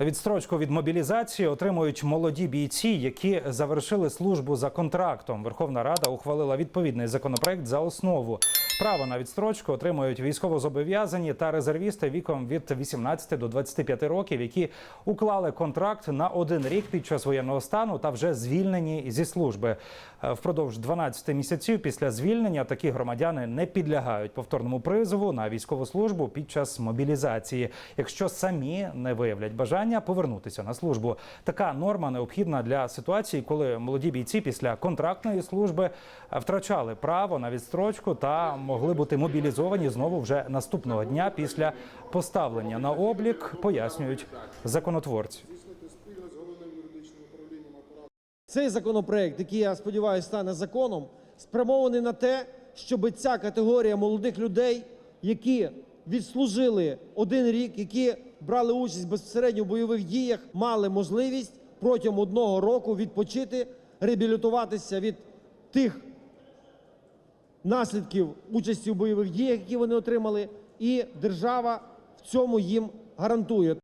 Відстрочку від мобілізації отримують молоді бійці, які завершили службу за контрактом. Верховна Рада ухвалила відповідний законопроект за основу. Право на відстрочку отримують військовозобов'язані та резервісти віком від 18 до 25 років, які уклали контракт на один рік під час воєнного стану та вже звільнені зі служби. Е, Впродовж 12 місяців після звільнення такі громадяни не підлягають повторному призову на військову службу під час мобілізації, якщо самі не виявлять бажання повернутися на службу. Така норма необхідна для ситуації, коли молоді бійці після контрактної служби е, втрачали право на відстрочку та могли бути мобілізовані знову вже наступного дня після поставлення на облік, пояснюють законотворці. Цей законопроект, який я сподіваюся стане законом, спрямований на те, щоб ця категорія молодих людей, які відслужили один рік, які брали участь безпосередньо в бойових діях, мали можливість протягом одного року відпочити, реабілітуватися від тих наслідків участі в бойових діях, які вони отримали, і держава в цьому їм гарантує.